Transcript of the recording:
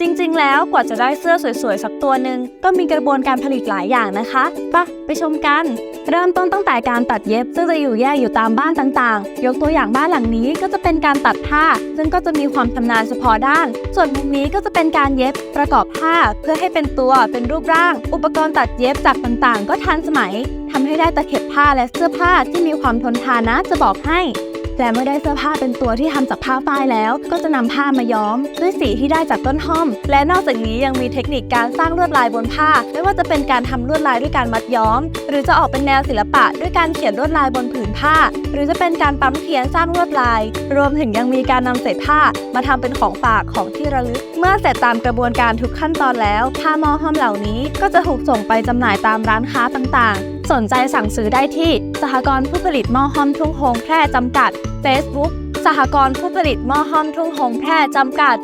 จริงๆ แล้วกว่าจะได้เสื้อสวยๆ สักตัวหนึ่งก็มีกระบวนการผลิตหลายอย่างนะคะปะไปชมกัน เริ่มต้นตั้งแต่การตัดเย็บ ซึ่งจะอยู่แยกอยู่ตามบ้านต่างๆ ยกตัวอย่างบ้านหลังนี้ก็จะเป็นการตัดผ้า ซึ่งก็จะมีความชำนาญเฉพาะด้าน ส่วนมุมนี้ก็จะเป็นการเย็บประกอบผ้า เพื่อให้เป็นตัวเป็นรูปร่าง อุปกรณ์ตัดเย็บจากต่างๆ ก็ทันสมัยทำให้ได้ตะเข็บผ้าและเสื้อผ้าที่มีความทนทานนะจะบอกให้ และเมื่อได้เสื้อผ้าเป็นตัวที่ทำจากผ้าฝ้ายแล้ว ก็จะนำผ้ามาย้อม ด้วยสีที่ได้จากต้นห้อม และนอกจากนี้ยังมีเทคนิคการสร้างลวดลายบนผ้า ไม่ว่าจะเป็นการทำลวดลายด้วยการมัดย้อม หรือจะออกเป็นแนวศิลปะ ด้วยการเขียนลวดลายบนผืนผ้า หรือจะเป็นการปั๊มเทียนสร้างลวดลาย รวมถึงยังมีการนำเศษผ้ามาทำเป็นของฝากของที่ระลึก เมื่อเสร็จตามกระบวนการทุกขั้นตอนแล้ว ผ้าหมอห้อมเหล่านี้ก็จะถูกส่งไปจำหน่ายตามร้านค้าต่างๆ สนใจสั่งซื้อได้ที่ สหกรณ์ผู้ผลิตหม้อห้อมทุ่งโฮงแพร่จำกัด Facebook สหกรณ์ผู้ผลิตหม้อห้อมทุ่งโฮงแพร่จำกัด